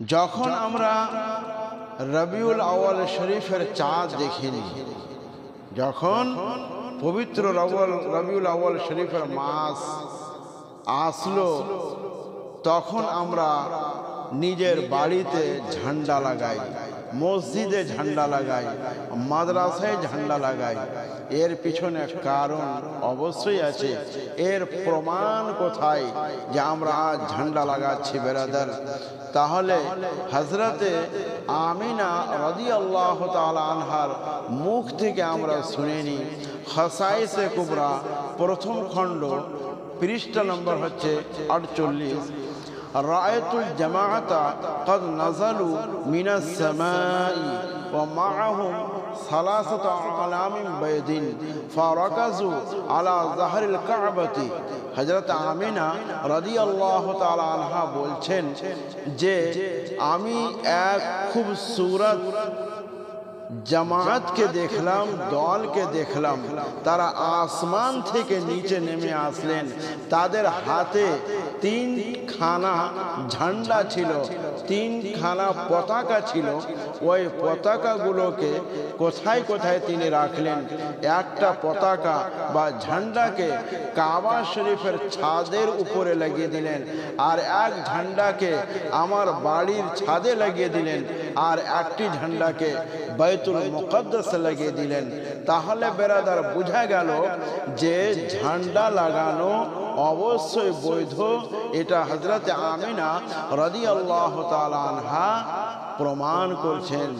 যখন আমরা রবিউল আওয়াল শরীফের চাঁদ দেখিনি, যখন পবিত্র রবল রবিউল আওয়াল শরীফের মাস আসলো, তখন আমরা নিজের বাড়িতে ঝান্ডা লাগাই, মসজিদে ঝান্ডা লাগাই, মাদ্রাসায় ঝান্ডা লাগাই। এর পিছনে কারণ অবশ্যই আছে। এর প্রমাণ কোথায় যে আমরা আজ ঝান্ডা লাগাচ্ছি, বেরাদার? তাহলে হজরতে আমিনা রদি আল্লাহ আনহার মুখ থেকে আমরা শুনেনি হসাইসে কুবরা প্রথম খণ্ড পৃষ্ঠা নম্বর হচ্ছে আটচল্লিশ। রায়তুল জামাআতা قد نزلوا من السماء ومعهم ثلاثة أعلام بيض فركزوا على ظهر الكعبة হজরত আমিনা রাদি আল্লাহ আনহা বলছেন যে আমি এক খুব সুরত জামাতকে দেখলাম, দলকে দেখলাম। তারা আসমান থেকে নিচে নেমে আসলেন। তাদের হাতে তিন খানা ঝান্ডা ছিল তিন খানা পতাকা ছিল। ওই পতাকাগুলোকে কোথায় কোথায় তিনি রাখলেন? একটা পতাকা বা ঝান্ডাকে কাবা শরীফের ছাদের উপরে লাগিয়ে দিলেন, আর এক ঝান্ডাকে আমার বাড়ির ছাদে লাগিয়ে দিলেন। আর একটি ঝান্ডাকে বাইতুল মুকদ্দাসে লাগিয়ে দিলেন। তাহলে বেরাদার বোঝা গেল যে ঝান্ডা লাগানো অবশ্যই বৈধ। এটা হজরত আমিনা রদি আল্লাহ আনহা প্রমাণ করছেন।